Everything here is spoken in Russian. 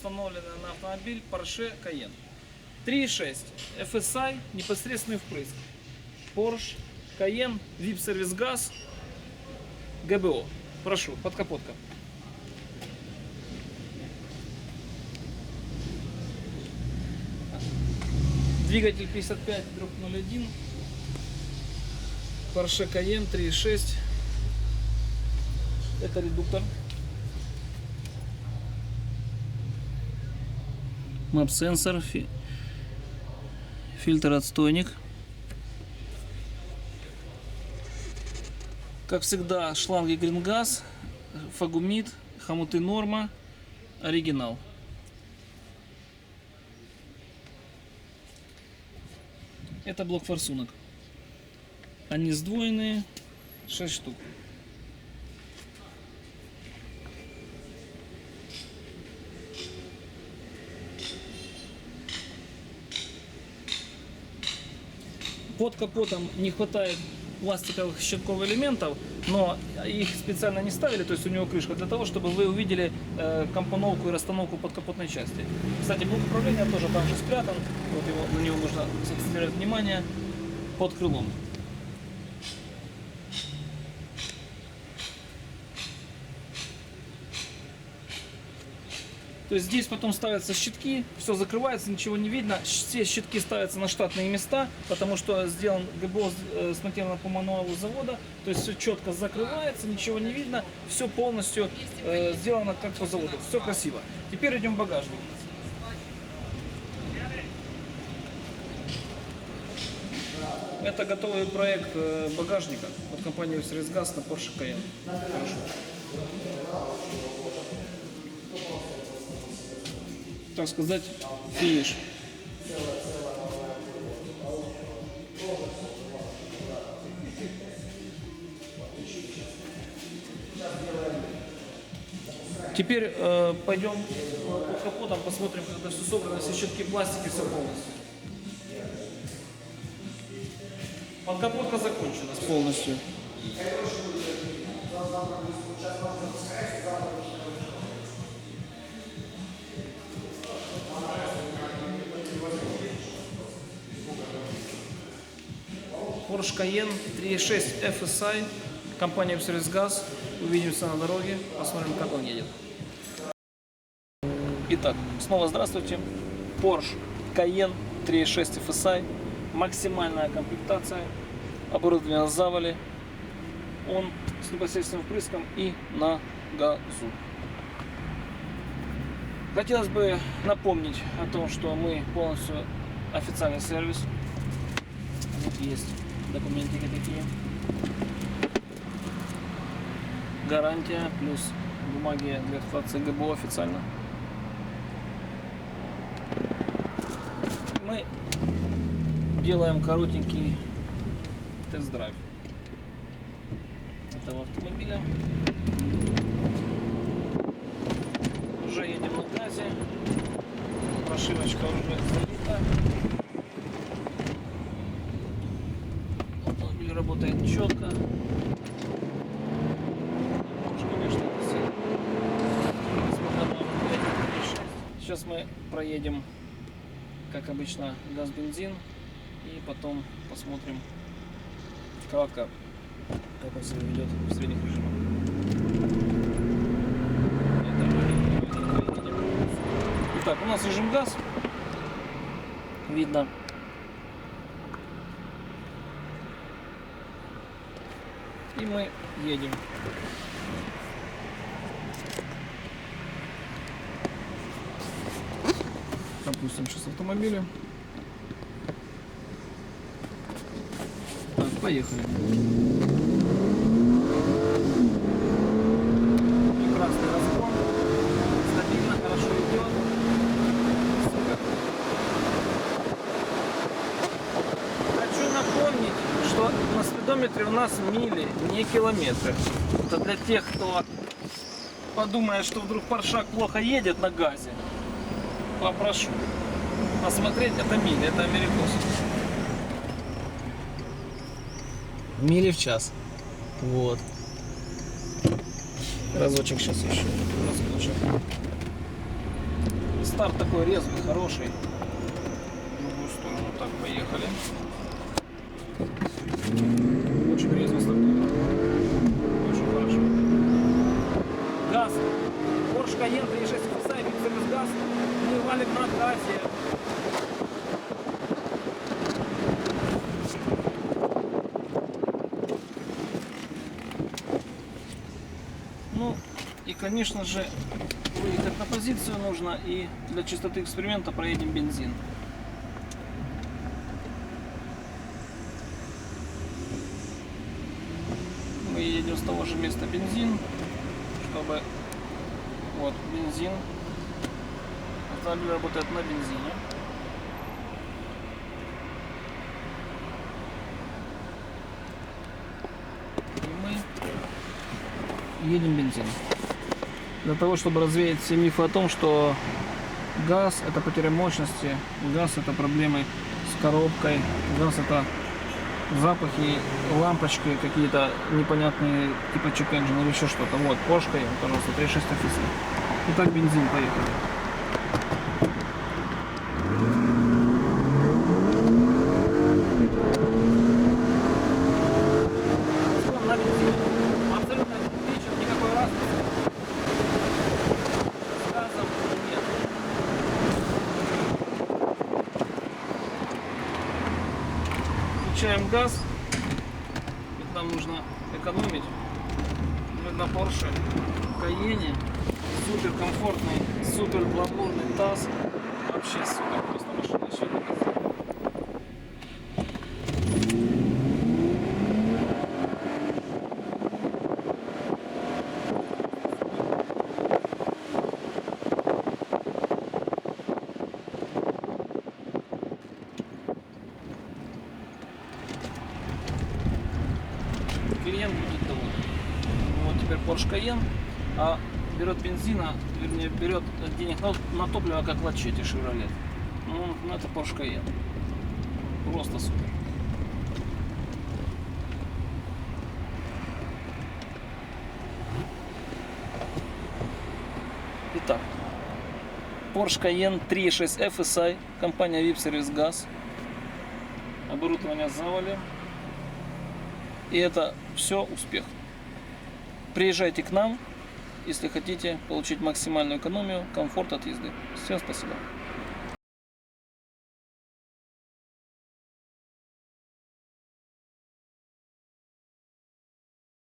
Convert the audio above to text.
установлена на автомобиль Porsche Cayenne. 3.6 FSI, непосредственный впрыск. Porsche Cayenne, VIP сервис газ, ГБО. Прошу, подкапотка. Двигатель 55-01. Porsche Cayenne 3.6. Это редуктор. Мап-сенсор, фи- фильтр-отстойник. Как всегда, шланги Грингаз, Фагумид, хомуты Норма, оригинал. Это блок форсунок. Они сдвоенные, 6 штук. Под капотом не хватает пластиковых щитковых элементов, но их специально не ставили, то есть у него крышка, для того, чтобы вы увидели э, компоновку и расстановку подкапотной части. Кстати, блок управления тоже там же спрятан, вот его, на него нужно сакцентрировать внимание под крылом. То есть здесь потом ставятся щитки, все закрывается, ничего не видно. Все щитки ставятся на штатные места, потому что сделан ГБО смонтировано по мануалу завода. То есть все четко закрывается, ничего не видно, все полностью э, сделано как по заводу. Все красиво. Теперь идем в багажник. Это готовый проект э, багажника от компании «Средсгаз» на Porsche Cayenne. Хорошо. Так сказать, финиш. Теперь э, пойдем под капотом, посмотрим, когда все собрано, все щитки пластики, все полностью. Подкапотка закончена полностью. Porsche Cayenne 3.6 FSI, компания Сервис Газ. Увидимся на дороге, посмотрим, как он едет. Итак, снова здравствуйте. Porsche Cayenne 3.6 FSI, максимальная комплектация, оборудование на завале, он с непосредственным впрыском и на газу. Хотелось бы напомнить о том, что мы полностью официальный сервис. Есть документики такие. Гарантия плюс бумаги для эксплуатации ГБО официально. Мы делаем коротенький тест-драйв этого автомобиля. Уже едем на газе. Прошивочка уже залита. Автомобиль работает четко. Может, конечно, это сильно. Несмотря на V6. Сейчас мы проедем, как обычно, газ-бензин. И потом посмотрим, как, как он себя ведет в средних режимах. Итак, у нас режим газ. Видно. И мы едем. Опустим сейчас автомобиля. Так, поехали. Прекрасный разгон. Стабильно, хорошо идет. Напомнить, что на спидометре у нас мили, не километры. Это для тех, кто подумает, что вдруг паршак плохо едет на газе. Попрошу посмотреть, это мили, это америкос. Мили в час. Вот. Разочек сейчас еще. Разочек. старт такой резвый, хороший. В другую сторону. Так, поехали. Очень резво стартует. Очень хорошо. Газ. Porsche Cayenne 3.6 FSI, Mercedes газ. Мы валим на газе. Ну, и, конечно же, выехать на позицию нужно, и для чистоты эксперимента проедем бензин. Мы едем с того же места бензин, чтобы... Вот, бензин. Автомобиль работает на бензине. Едем бензин. Для того, чтобы развеять все мифы о том, что газ это потеря мощности, газ это проблемы с коробкой, газ это запахи, лампочки какие-то непонятные, типа engine или еще что-то. Вот, Cayenne, пожалуйста, 3.6 офиса. Итак, бензин, поехали. Разгон на бензине. Абсолютно отличен, никакой разницы. С газом нет. Включаем газ. Ведь нам нужно экономить. Мы на Porsche Cayenne. Супер комфортный, супер гламурный таз. Вообще супер просто машина. Еще клиент будет доволен. Вот теперь Porsche Cayenne, а берет бензина, вернее берет денег на, на топливо, как в отчете Chevrolet. Ну, ну, это Porsche Cayenne. Просто супер. Итак, Porsche Cayenne 3.6 FSI, компания VIP Service Gas. Оборудование завали. И это все успех. Приезжайте к нам, если хотите получить максимальную экономию, комфорт от езды. Всем спасибо.